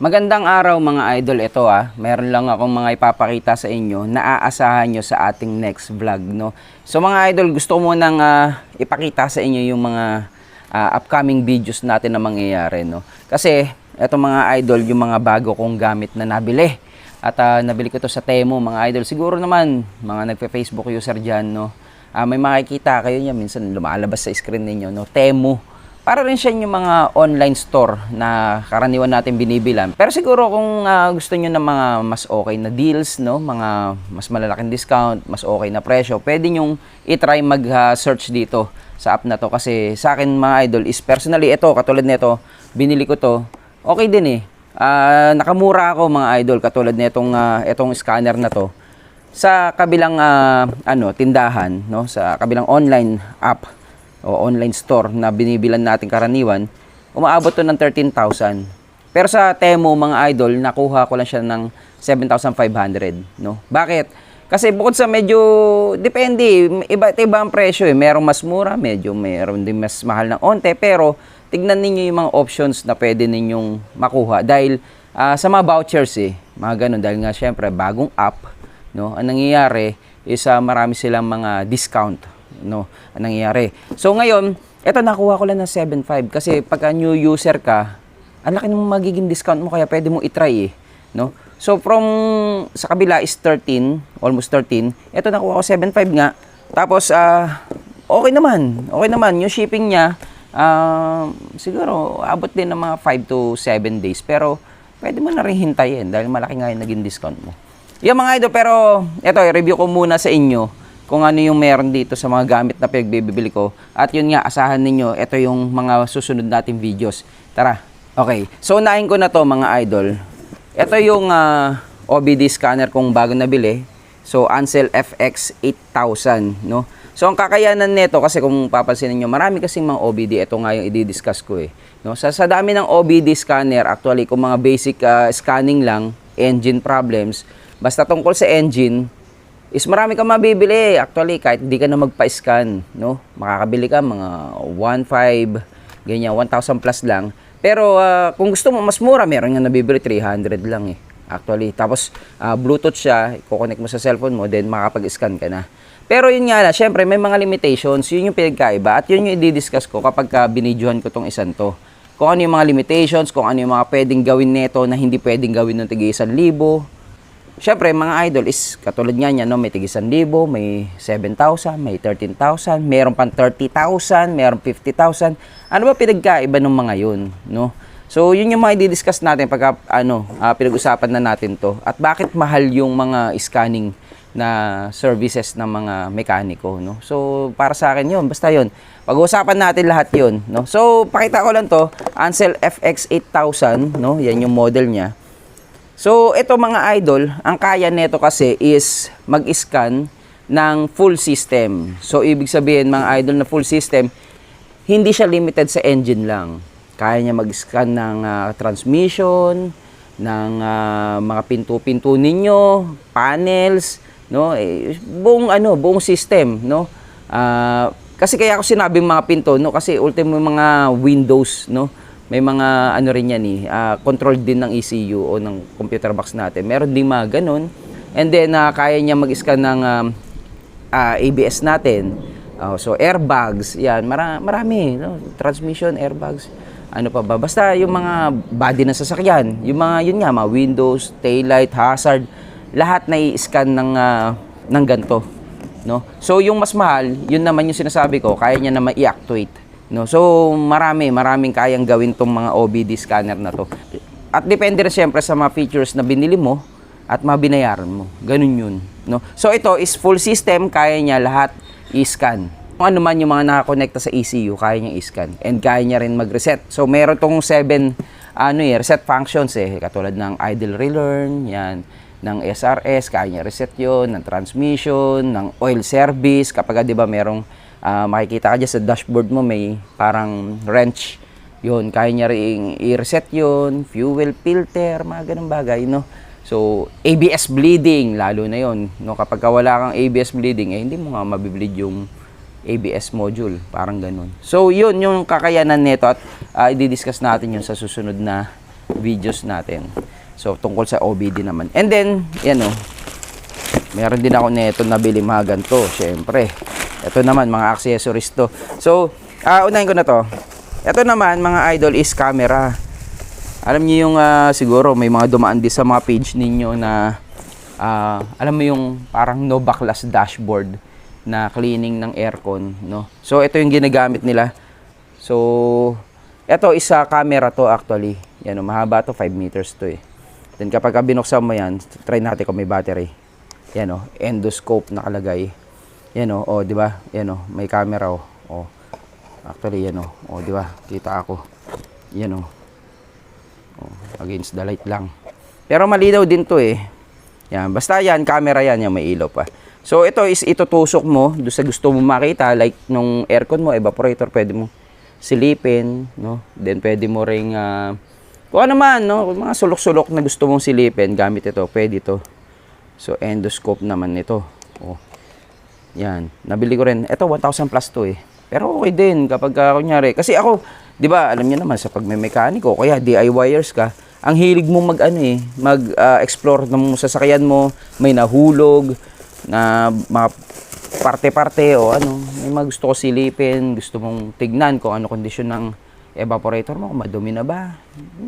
Magandang araw mga idol. Ito ah, meron lang akong mga ipapakita sa inyo na aasahan nyo sa ating next vlog. No? So mga idol, gusto ko munang ah, ipakita sa inyo yung mga ah, upcoming videos natin na mangyayari. No? Kasi ito mga idol, yung mga bago kong gamit na nabili. At ah, nabili ko to sa Temo mga idol. Siguro naman, mga nagpe-Facebook user dyan, no? Ah, may makikita kayo niya, minsan lumalabas sa screen ninyo, no? Temo para rin siya yung mga online store na karaniwan natin binibilan. Pero siguro kung ah, gusto niyo ng mga mas okay na deals, no, mga mas malalaking discount, mas okay na presyo, pwede niyo i-try mag-search dito sa app na to kasi sa akin mga idol is personally ito katulad nito, binili ko to. Okay din eh. Ah, nakamura ako mga idol katulad nitong ah, itong scanner na to sa kabilang ah, ano tindahan no sa kabilang online app o online store na binibilan natin karaniwan, umaabot to ng 13,000. Pero sa Temo mga idol, nakuha ko lang siya ng 7,500, no? Bakit? Kasi bukod sa medyo depende, iba iba ang presyo eh. Merong mas mura, medyo meron din mas mahal ng onte, pero tignan ninyo yung mga options na pwede ninyong makuha dahil ah, sa mga vouchers eh, mga ganun dahil nga syempre bagong app, no? Ang nangyayari is ah, marami silang mga discount no ang nangyayari. So ngayon, eto nakuha ko lang ng 7.5 kasi pagka new user ka, ang laki ng magiging discount mo kaya pwede mo i-try eh, no? So from sa kabila is 13, almost 13. Eto nakuha ko 7.5 nga. Tapos ah okay naman. Okay naman yung shipping niya ah, siguro abot din ng mga 5 to 7 days pero pwede mo na rin hintayin dahil malaki nga yung naging discount mo. Yung mga idol, pero eto, i-review ko muna sa inyo kung ano yung meron dito sa mga gamit na pinagbibili ko. At yun nga, asahan ninyo, ito yung mga susunod nating videos. Tara. Okay. So, unahin ko na to mga idol. Ito yung ah, OBD scanner kong bago nabili. So, Ansel FX 8000, no? So, ang kakayanan nito, kasi kung papansin niyo marami kasing mga OBD. Ito nga yung i-discuss ko eh. No? Sa, sa dami ng OBD scanner, actually, kung mga basic ah, scanning lang, engine problems, basta tungkol sa engine, is marami kang mabibili. Actually, kahit hindi ka na magpa-scan, no? Makakabili ka mga 1.5, ganyan, 1,000 plus lang. Pero ah, kung gusto mo mas mura, meron nga nabibili 300 lang eh. Actually, tapos ah, Bluetooth siya, i-connect mo sa cellphone mo, then makakapag-scan ka na. Pero yun nga na, syempre may mga limitations, yun yung pinagkaiba at yun yung i-discuss ko kapag ka binidyohan ko tong isan to. Kung ano yung mga limitations, kung ano yung mga pwedeng gawin nito na hindi pwedeng gawin ng tigi 1,000. Siyempre, mga idol is katulad nga niya, no? may tig 1,000, may 7,000, may 13,000, meron pang 30,000, meron 50,000. Ano ba pinagkaiba ng mga yun? No? So, yun yung mga i-discuss natin pag ano, ah, pinag-usapan na natin to. At bakit mahal yung mga scanning na services ng mga mekaniko, no? So, para sa akin yun, basta yun. Pag-uusapan natin lahat yun, no? So, pakita ko lang to, Ansel FX8000, no? Yan yung model niya. So, ito mga idol, ang kaya nito kasi is mag-scan ng full system. So, ibig sabihin mga idol na full system, hindi siya limited sa engine lang. Kaya niya mag-scan ng ah, transmission, ng ah, mga pinto-pinto ninyo, panels, no? Eh, buong ano, buong system, no? Ah, kasi kaya ako sinabing mga pinto, no? Kasi ultimo mga windows, no? May mga ano rin yan eh, ah, controlled din ng ECU o ng computer box natin. Meron din mga ganun. And then, ah, kaya niya mag-scan ng um, ah, ABS natin. Oh, so, airbags, yan, mara- marami. No? Transmission, airbags, ano pa ba? Basta yung mga body ng sasakyan, yung mga, yun nga, mga windows, taillight, hazard, lahat na i-scan ng, ah, ng ganito. No? So, yung mas mahal, yun naman yung sinasabi ko, kaya niya naman i-actuate. No? So, marami, maraming kayang gawin tong mga OBD scanner na to. At depende rin siyempre sa mga features na binili mo at mabinayaran mo. Ganun yun. No? So, ito is full system, kaya niya lahat i-scan. Kung ano man yung mga nakakonekta sa ECU, kaya niya i-scan. And kaya niya rin mag-reset. So, meron tong 7 ano eh, reset functions eh. Katulad ng idle relearn, yan ng SRS, kaya niya reset yon ng transmission, ng oil service, kapag di ba merong ah, makikita ka dyan sa dashboard mo may parang wrench yun, kaya niya rin i-reset yun, fuel filter, mga ganun bagay, no? So, ABS bleeding, lalo na yon no? Kapag ka wala kang ABS bleeding, eh, hindi mo nga mabibleed yung ABS module, parang ganun. So, yun yung kakayanan nito at uh, i-discuss natin yun sa susunod na videos natin. So, tungkol sa OBD naman. And then, yan o, meron din ako nito nabili mga ganito, syempre. Ito naman, mga accessories to. So, ah unahin ko na to. Ito naman, mga idol, is camera. Alam niyo yung, ah, siguro, may mga dumaan din sa mga page ninyo na, ah, alam mo yung parang no backlash dashboard na cleaning ng aircon, no? So, ito yung ginagamit nila. So, ito isa camera to actually. Yan, oh, mahaba to, 5 meters to eh. Then kapag ka binuksan mo yan, try natin kung may battery. Yan oh, endoscope nakalagay. Yan oh, oh, di ba? Yan oh, may camera oh. Oh. Actually yan oh, oh, di ba? Kita ako. Yan oh. oh. Against the light lang. Pero malinaw din to eh. Yan, basta yan, camera yan, yan may ilaw pa. So ito is itutusok mo do sa gusto mo makita like nung aircon mo, evaporator, pwede mo silipin, no? Then pwede mo ring ah, kung ano man, no? Mga sulok-sulok na gusto mong silipin, gamit ito, pwede ito. So endoscope naman ito. Oh. Yan, nabili ko rin. Ito 1,000 plus to eh. Pero okay din kapag uh, kunyari, kasi ako, 'di ba, alam niyo naman sa pagme-mekaniko, kaya DIYers ka, ang hilig mo mag ano eh, mag-explore ng sasakyan mo, may nahulog na mga parte-parte o ano, may mga gusto ko silipin, gusto mong tignan kung ano kondisyon ng evaporator mo, kung madumi na ba.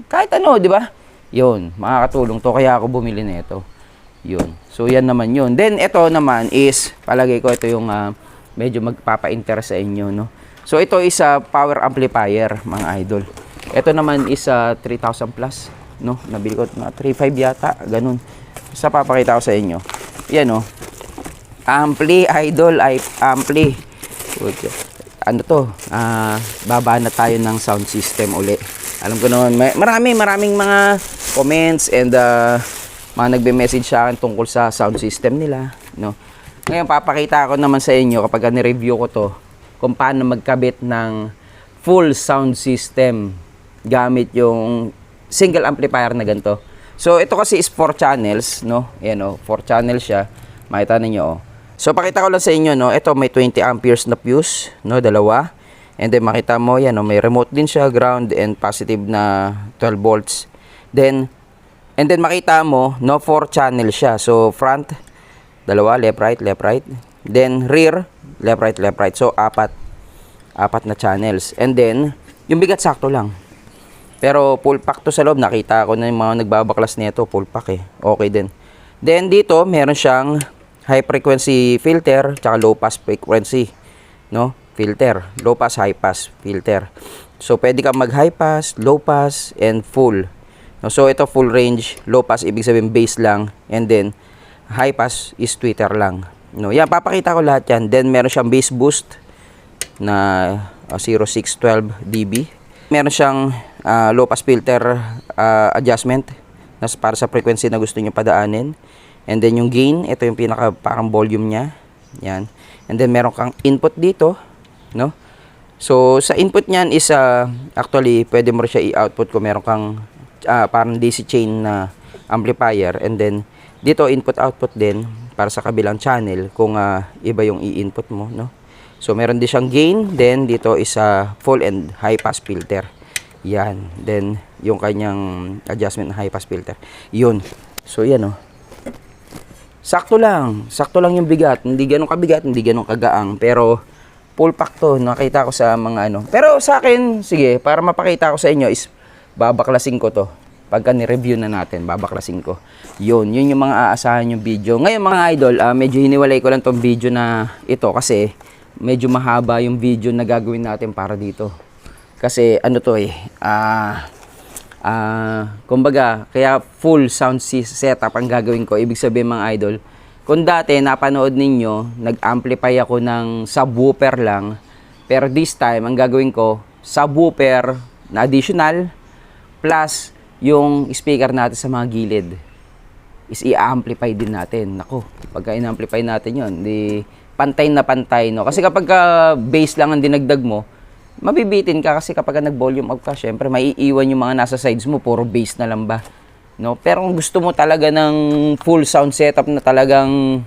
Kahit ano, di ba? Yun, makakatulong to, kaya ako bumili nito. Yun. So, yan naman yun. Then, ito naman is, palagay ko ito yung ah, medyo magpapa-interest sa inyo, no? So, ito is a power amplifier, mga idol. Ito naman is ah, 3,000 plus, no? Nabili ko na 3,500 yata, ganun. Sa papakita ko sa inyo. Yan, no? Ampli, idol, ay ampli. Ano to? Ah, baba na tayo ng sound system uli. Alam ko naman, may, marami, maraming mga comments and ah, mga nagbe-message sa akin tungkol sa sound system nila, no? Ngayon, papakita ko naman sa inyo kapag ni-review ko to kung paano magkabit ng full sound system gamit yung single amplifier na ganito. So, ito kasi is 4 channels, no? Ayan, oh, 4 channels siya. Makita ninyo, oh. So, pakita ko lang sa inyo, no? Ito, may 20 amperes na fuse, no? Dalawa. And then, makita mo, yan, no? May remote din siya, ground and positive na 12 volts. Then, and then makita mo, no? 4 channel siya. So, front, dalawa, left, right, left, right. Then, rear, left, right, left, right. So, apat. Apat na channels. And then, yung bigat sakto lang. Pero full pack to sa loob. Nakita ko na yung mga nagbabaklas nito. Full pack eh. Okay din. Then dito, meron siyang high frequency filter tsaka low pass frequency. No? Filter. Low pass, high pass filter. So, pwede kang mag high pass, low pass, and full. No? So, ito full range. Low pass, ibig sabihin bass lang. And then, high pass is tweeter lang. No? Yan, papakita ko lahat yan. Then, meron siyang bass boost na uh, 0612 dB. Meron siyang uh, low pass filter uh, adjustment na para sa frequency na gusto niyo padaanin. And then yung gain, ito yung pinaka parang volume niya. Yan. And then meron kang input dito, no? So sa input niyan is uh, actually pwede mo rin siya i-output kung meron kang uh, parang DC chain na amplifier and then dito input output din para sa kabilang channel kung uh, iba yung i-input mo, no? So meron din siyang gain, then dito is a full and high pass filter. Yan. Then yung kanyang adjustment na high pass filter. Yun. So yan oh. Sakto lang. Sakto lang yung bigat. Hindi ganun kabigat, hindi ganun kagaang. Pero full pack to. Nakita ko sa mga ano. Pero sa akin, sige, para mapakita ko sa inyo is babaklasin ko to. Pagka ni-review na natin, babaklasin ko. Yun, yun yung mga aasahan yung video. Ngayon mga idol, ah, medyo hiniwalay ko lang tong video na ito kasi medyo mahaba yung video na gagawin natin para dito. Kasi ano to eh, ah, ah, kumbaga, kaya full sound setup ang gagawin ko. Ibig sabihin mga idol, kung dati napanood ninyo, nag-amplify ako ng subwoofer lang, pero this time, ang gagawin ko, subwoofer na additional, plus yung speaker natin sa mga gilid is i-amplify din natin. Nako, pagka in-amplify natin yon di pantay na pantay, no? Kasi kapag ka bass lang ang dinagdag mo, mabibitin ka kasi kapag ka nag-volume up ka, syempre maiiwan yung mga nasa sides mo, puro bass na lang ba? No? Pero kung gusto mo talaga ng full sound setup na talagang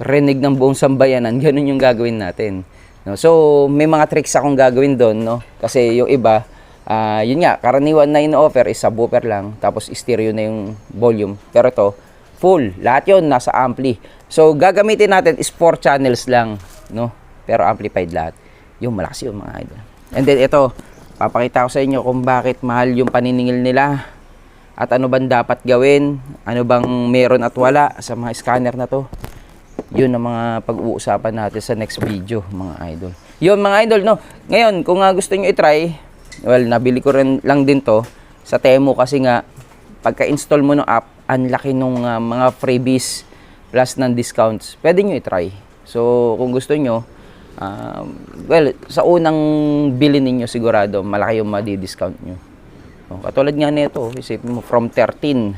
rinig ng buong sambayanan, ganun yung gagawin natin. No? So, may mga tricks akong gagawin doon, no? Kasi yung iba, Ah, yun nga, karaniwan na in-offer is subwoofer lang, tapos stereo na yung volume. Pero ito, full. Lahat yon nasa ampli. So, gagamitin natin is 4 channels lang, no? Pero amplified lahat. Yung malakas yun, mga idol. And then, ito, papakita ko sa inyo kung bakit mahal yung paniningil nila. At ano bang dapat gawin? Ano bang meron at wala sa mga scanner na to? Yun ang mga pag-uusapan natin sa next video, mga idol. Yun, mga idol, no? Ngayon, kung nga gusto nyo i-try, well, nabili ko rin lang din to sa Temu kasi nga, pagka-install mo ng app, ang laki nung ah, mga freebies plus ng discounts. Pwede nyo i-try. So, kung gusto nyo, um, well, sa unang bili ninyo sigurado, malaki yung madi-discount nyo. Oh, katulad nga nito, isipin mo from 13,000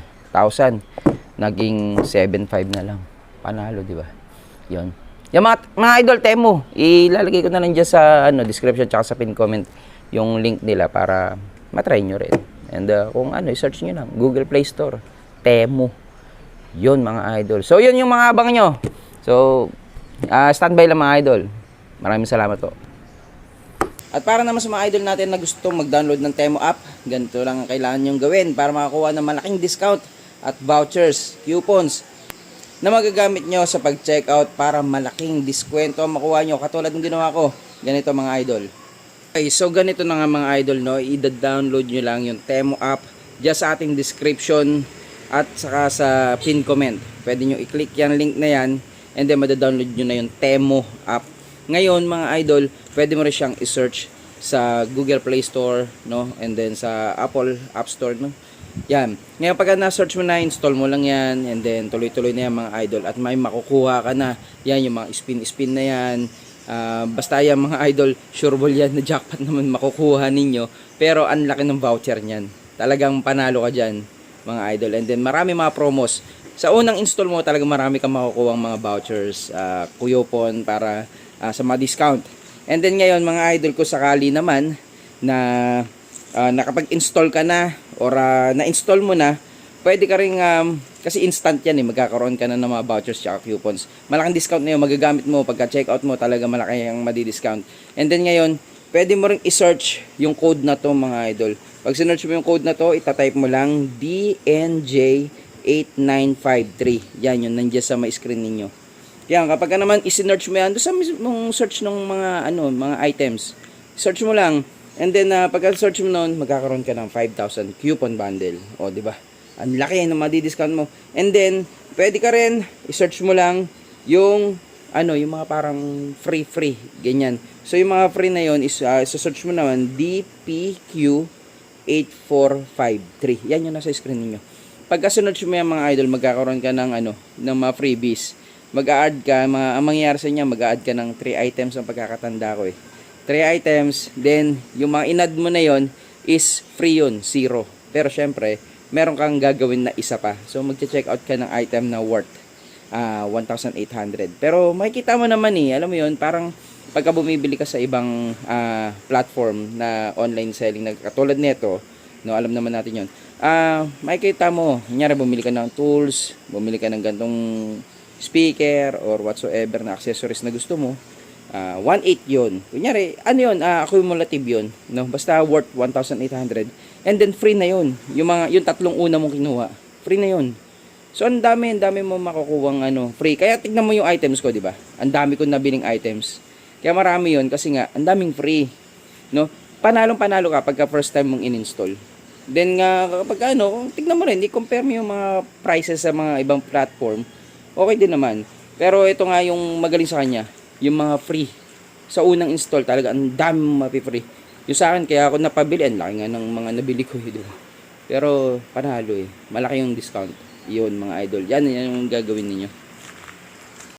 naging 7.5 na lang. Panalo, di ba? 'Yon. Yung mga, mga idol Temu, ilalagay ko na lang dyan sa ano, description tsaka sa pin comment yung link nila para matry nyo rin. And uh, kung ano, i-search nyo lang, Google Play Store, Temu. Yun mga idol. So yun yung mga abang nyo. So, ah standby lang mga idol. Maraming salamat po. At para naman sa mga idol natin na gusto mag-download ng Temo app, ganito lang ang kailangan nyong gawin para makakuha ng malaking discount at vouchers, coupons na magagamit nyo sa pag-checkout para malaking diskwento ang makuha nyo. Katulad ng ginawa ko, ganito mga idol. Okay, so ganito na nga mga idol, no? i-download nyo lang yung Temo app just sa ating description at saka sa pin comment. Pwede nyo i-click yan link na yan and then madadownload nyo na yung Temo app. Ngayon mga idol, pwede mo rin siyang i-search sa Google Play Store, no? And then sa Apple App Store, no? Yan. Ngayon pagka na-search mo na, install mo lang yan and then tuloy-tuloy na yan mga idol at may makukuha ka na. Yan yung mga spin-spin na yan. Ah, basta yan mga idol, sure ball yan na jackpot naman makukuha ninyo. Pero ang laki ng voucher niyan. Talagang panalo ka dyan mga idol. And then marami mga promos. Sa unang install mo talaga marami kang makukuha mga vouchers, uh, coupon para ah, sa mga discount. And then ngayon mga idol ko sakali naman na ah, nakapag-install ka na or ah, na-install mo na, pwede ka rin um, kasi instant yan eh, magkakaroon ka na ng mga vouchers at coupons. Malaking discount na yun, magagamit mo pagka checkout mo talaga malaki ang madi-discount. And then ngayon, pwede mo rin i-search yung code na to mga idol. Pag sinearch mo yung code na to, itatype mo lang DNJ8953. Yan yun, nandiyan sa may screen ninyo. Yan, kapag ka naman isinearch mo yan, doon sa mismong search ng mga ano, mga items. Search mo lang. And then uh, pagka search mo noon, magkakaroon ka ng 5,000 coupon bundle. O, di ba? Ang laki na madi-discount mo. And then, pwede ka rin i-search mo lang yung ano, yung mga parang free free, ganyan. So yung mga free na yon is uh, search mo naman DPQ8453. Yan yung nasa screen niyo. Pagka search mo yung mga idol, magkakaroon ka ng ano, ng mga freebies mag-a-add ka, mga, ang mangyayari sa inyo, mag-a-add ka ng 3 items ang pagkakatanda ko eh. 3 items, then yung mga inad mo na yon is free yun, zero. Pero syempre, meron kang gagawin na isa pa. So magche-check out ka ng item na worth ah 1,800. Pero makikita mo naman eh, alam mo yun, parang pagka bumibili ka sa ibang ah, platform na online selling na katulad nito, no, alam naman natin yun. Ah, makikita mo, kunyari bumili ka ng tools, bumili ka ng gantong speaker or whatsoever na accessories na gusto mo, uh, 1.8 yun. Kunyari, ano yun, uh, accumulative yun. No? Basta worth 1,800. And then free na yun. Yung, mga, yung tatlong una mong kinuha, free na yun. So, ang dami, ang dami mo makukuha ano, free. Kaya tignan mo yung items ko, di ba? Ang dami ko nabiling items. Kaya marami yun kasi nga, ang daming free. No? Panalong panalo ka pagka first time mong in-install. Then nga, kapag ano, tignan mo rin, i-compare mo yung mga prices sa mga ibang platform okay din naman. Pero ito nga yung magaling sa kanya, yung mga free. Sa unang install talaga, ang dami mong mapi-free. Yung sa akin, kaya ako napabili, ang laki nga ng mga nabili ko. Eh? Pero panalo eh. Malaki yung discount. Yun mga idol. Yan, yan yung gagawin ninyo.